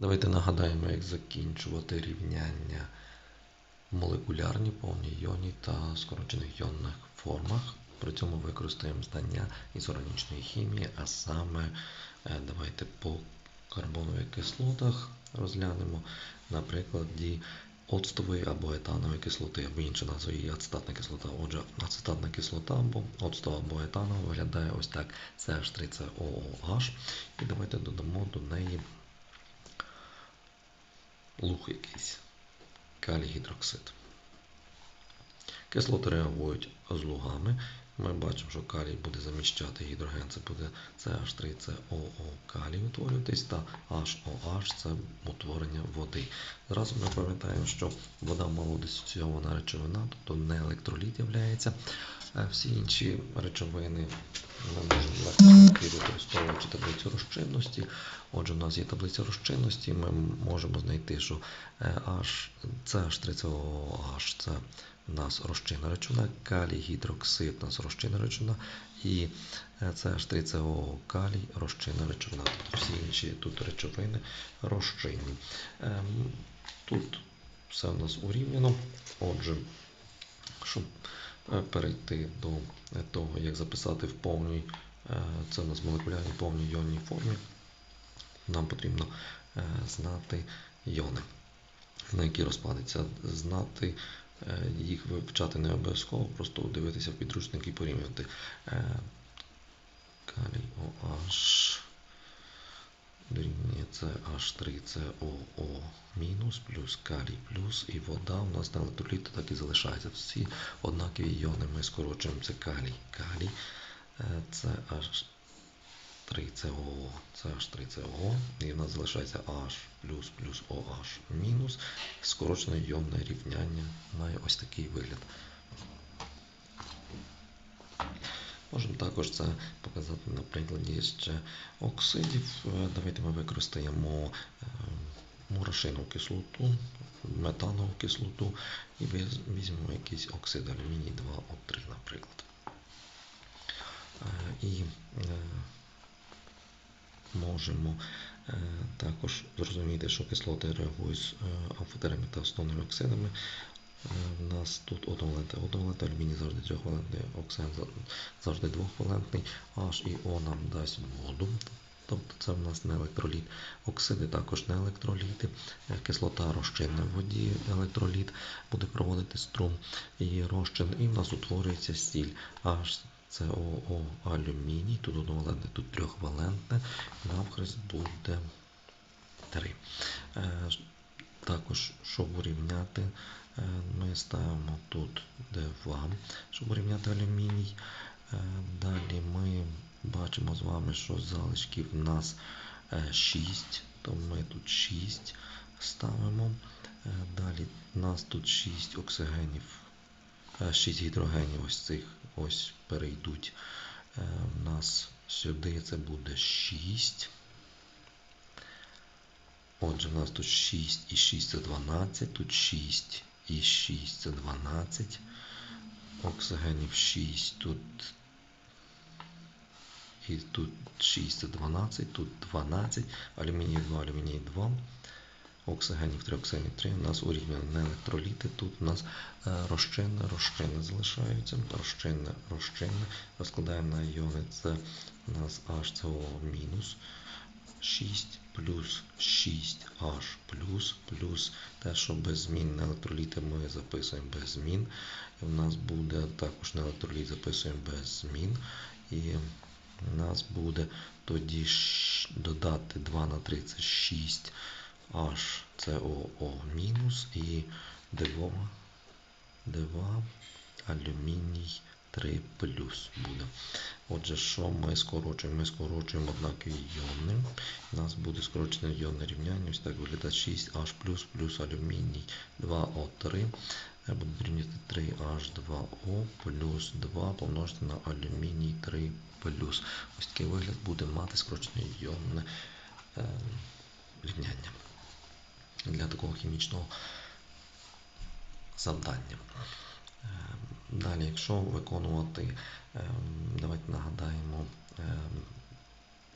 Давайте нагадаємо, як закінчувати рівняння в молекулярній, повній йонній та скорочених йонних формах. При цьому використаємо знання із органічної хімії, а саме е, давайте по карбонових кислотах розглянемо на прикладі оцтової або етанової кислоти, або інша назва її ацетатна кислота. Отже, ацетатна кислота або оцтова або етанова виглядає ось так: CH3COOH. І давайте додамо до неї луг якийсь, калій гідроксид. Кислоти реагують з лугами. Ми бачимо, що калій буде заміщати гідроген, це буде CH3COO калій утворюватись, та HOH це утворення води. Зразу ми пам'ятаємо, що вода малодисоційована речовина, тобто не електроліт являється. Всі інші речовини ми можемо легко використовуючи таблицю розчинності. Отже, у нас є таблиця розчинності, ми можемо знайти, що H, CH3COH це у нас розчинна речовина, калій гідроксид у нас розчинна речовина і CH3COO калій розчинна речовина. Тобто всі інші тут речовини розчинні. Тут все у нас урівняно. Отже, щоб перейти до того, як записати в повній, це у нас молекулярній повній йонній формі, нам потрібно знати йони, на які розпадеться, знати їх вивчати не обов'язково, просто дивитися в підручник і порівнювати. Калій OH дорівнює CH3COO мінус плюс калій плюс і вода у нас на електроліті так і залишається. Всі однакові іони ми скорочуємо це калій. Калій CH 3COO, CH3COO, і в нас залишається H плюс плюс OH мінус. Скорочене йонне рівняння має ось такий вигляд. Можемо також це показати на прикладі ще оксидів. Давайте ми використаємо мурашинову кислоту, метанову кислоту і візьмемо якийсь оксид алюміній 2О3, наприклад. І можемо також зрозуміти, що кислоти реагують з амфотерами та основними оксидами. У нас тут одновалентний одновалентний, алюміній завжди трьохвалентний, оксид завжди двохвалентний, H і O нам дасть воду. Тобто це в нас не електроліт. Оксиди також не електроліти. Кислота розчинна в воді, електроліт буде проводити струм і розчин, і в нас утворюється стіль. H це ОО алюміній, тут одновалентне, тут трьохвалентне, навхрест буде 3. Також, щоб урівняти, ми ставимо тут D2, щоб урівняти алюміній. Далі ми бачимо з вами, що залишків в нас 6, то ми тут 6 ставимо. Далі у нас тут 6 оксигенів, 6 гідрогенів ось цих ось перейдуть. У нас сюди це буде 6. Отже, у нас тут 6 і 6 це 12, тут 6 і 6 це 12. Оксигенів 6, тут і тут 6 це 12, тут 12, алюміній 2, алюміній 2, оксигенів 3, оксигенів 3. У нас урівняні електроліти. Тут у нас розчинне, розчинне залишаються. Розчинне, розчинне. Розкладаємо на іони. Це у нас HCO мінус 6 плюс 6H плюс плюс те, що без змін на електроліти ми записуємо без змін. І у нас буде також на електроліт записуємо без змін. І у нас буде тоді додати 2 на 3 це 6 HCOO мінус і 2, 2 алюміній 3 плюс буде. Отже, що ми скорочуємо? Ми скорочуємо однакові йони. У нас буде скорочене йонне рівняння. Ось так виглядає 6H плюс алюміній 2О3. Буде дорівнювати 3H2O плюс 2 помножити на алюміній 3 плюс. Ось такий вигляд буде мати скорочене йонне е, рівняння для такого хімічного завдання. Далі, якщо виконувати, давайте нагадаємо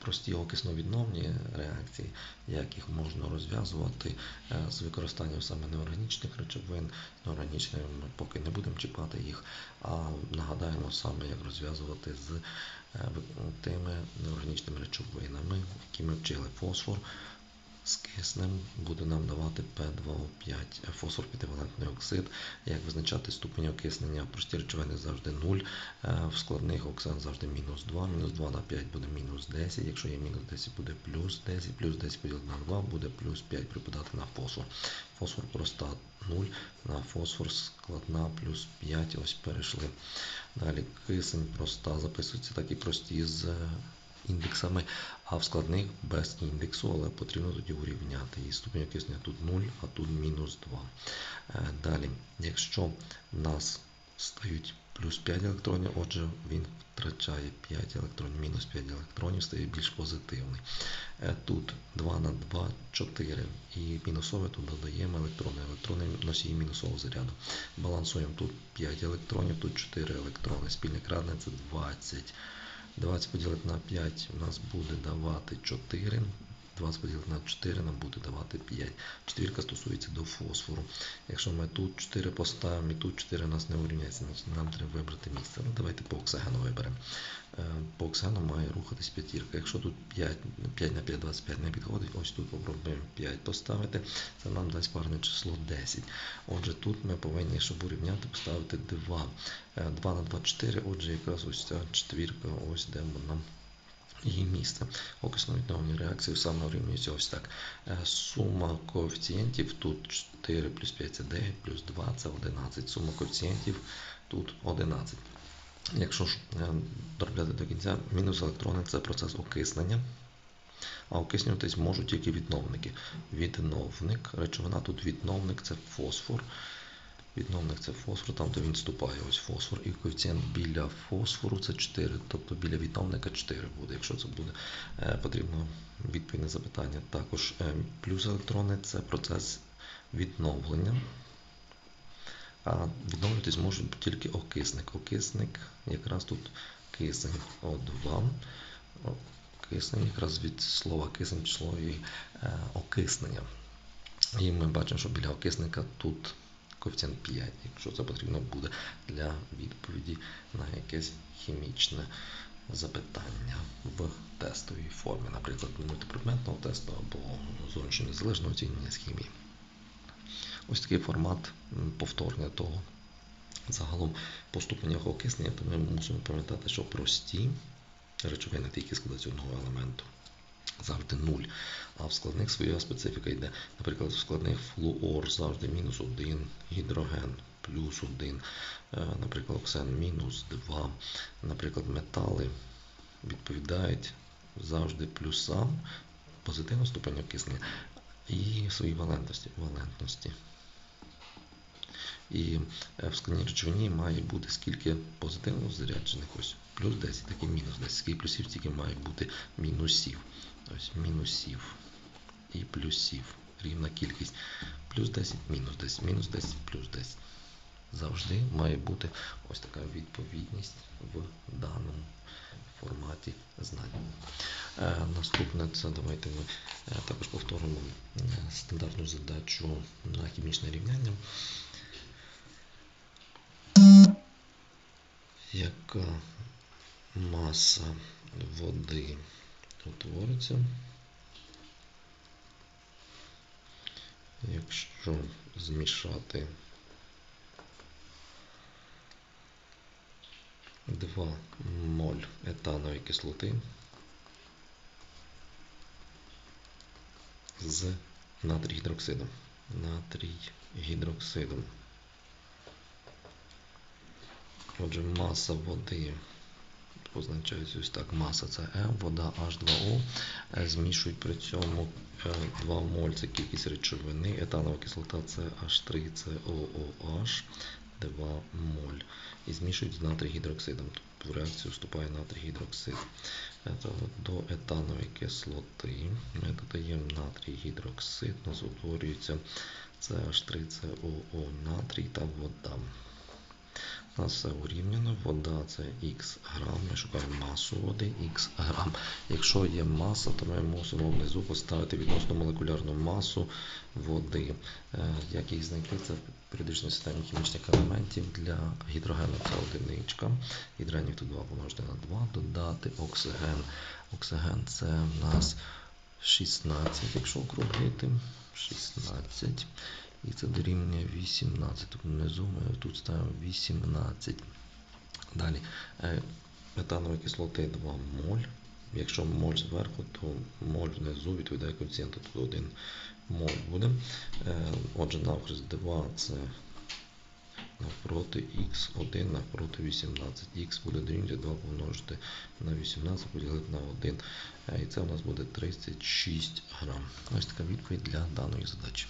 прості окисно-відновні реакції, як їх можна розв'язувати е, з використанням саме неорганічних речовин. Неорганічними ми поки не будемо чіпати їх, а нагадаємо саме, як розв'язувати з е, тими неорганічними речовинами, які ми вчили. Фосфор з киснем буде нам давати P2O5, фосфор п'ятивалентний оксид. Як визначати ступінь окиснення? Прості речовини завжди 0, е, в складних оксан завжди мінус 2, мінус 2 на 5 буде мінус 10, якщо є мінус 10 буде плюс 10, плюс 10 поділити на 2 буде плюс 5 припадати на фосфор. Фосфор проста 0, на фосфор складна плюс 5, ось перейшли. Далі кисень проста, записується так і прості з е, індексами, а в складних без індексу, але потрібно тоді урівняти. І ступінь окиснення тут 0, а тут мінус 2. Е, Далі, якщо в нас стають плюс 5 електронів, отже, він втрачає 5 електронів, мінус 5 електронів, стає більш позитивний. Е, Тут 2 на 2, 4. І мінусове тут додаємо електрони. Електрони носії мінусового заряду. Балансуємо тут 5 електронів, тут 4 електрони. Спільне кратне це 20. 20 поділити на 5 у нас буде давати 4. 20 поділити на 4 нам буде давати 5. Четвірка стосується до фосфору. Якщо ми тут 4 поставимо і тут 4 у нас не урівняється, значить нам треба вибрати місце. Ну, давайте по оксигену виберемо. Е, По оксигену має рухатись п'ятірка. Якщо тут 5, 5 на 5, 25 не підходить, ось тут попробуємо 5 поставити. Це нам дасть парне число 10. Отже, тут ми повинні, щоб урівняти, поставити 2. Е, 2 на 2, 4, отже, якраз ось ця четвірка, ось де нам її місце. Окисно-відновлені реакції саме урівнюються ось так. Е, Сума коефіцієнтів тут 4 плюс 5 це 9, плюс 2 це 11. Сума коефіцієнтів тут 11. Якщо ж е, доробляти до кінця, мінус електрони це процес окиснення. А окиснюватись можуть тільки відновники. Відновник, речовина тут відновник це фосфор. Відновник це фосфор, там де він вступає, ось фосфор. І коефіцієнт біля фосфору це 4, тобто біля відновника 4 буде. Якщо це буде е, потрібно відповідь на запитання. Також е, плюс електрони це процес відновлення. А відновлюватись може тільки окисник. Окисник якраз тут кисень О2. Кисень якраз від слова кисень пішло і е, окиснення. І ми бачимо, що біля окисника тут коефіцієнт 5, якщо це потрібно буде для відповіді на якесь хімічне запитання в тестовій формі, наприклад, мультипредметного тесту або зовнішньо незалежного оцінювання з хімії. Ось такий формат повторення того. Загалом по ступенях окиснення, то ми мусимо пам'ятати, що прості речовини, ті, які складаються одного елементу, завжди 0. А в складних своя специфіка йде. Наприклад, в складних флуор завжди мінус 1, гідроген плюс 1, е, наприклад, оксен мінус 2, наприклад, метали відповідають завжди плюсам позитивного ступеня окиснення і своїй валентності. валентності. І е, в складній речовині має бути скільки позитивно заряджених, ось плюс 10, так і мінус 10. Скільки плюсів, стільки має бути мінусів. Ось мінусів і плюсів. Рівна кількість. Плюс 10, мінус 10, мінус 10, плюс 10. Завжди має бути ось така відповідність в даному форматі знань. Е, наступне це давайте ми е, також повторимо е, стандартну задачу на хімічне рівняння. Яка маса води утвориться, якщо змішати 2 моль етанової кислоти з натрій гідроксидом. Натрій гідроксидом. Отже, маса води позначається ось так. Маса це М, вода H2O. Е, Змішують при цьому е, 2 моль це кількість речовини. Етанова кислота це H3, це OOH, 2 моль. І змішують з натрій гідроксидом. Тобто в реакцію вступає натрій гідроксид. Е, До етанової кислоти ми додаємо натрій гідроксид, у нас утворюється CH3, COO, натрій та вода. У нас все урівняно. Вода це х грам. Ми шукаємо масу води х грам. Якщо є маса, то ми мусимо внизу поставити відносно молекулярну масу води. Е, Як їх знайти? Це в періодичній системі хімічних елементів для гідрогену це одиничка. Гідрогенів тут 2 помножити на 2, додати оксиген. Оксиген це в нас 16, якщо округлити. 16. І це дорівнює 18. Тут внизу ми тут ставимо 18. Далі. е, Метанової кислоти 2 моль. Якщо моль зверху, то моль внизу відповідає коефіцієнту тут 1 моль буде. Е, Отже, навхрест 2 це навпроти х1 навпроти 18. х буде дорівнювати 2 помножити на 18 поділити на 1. Е, І це у нас буде 36 грам. Ось така відповідь для даної задачі.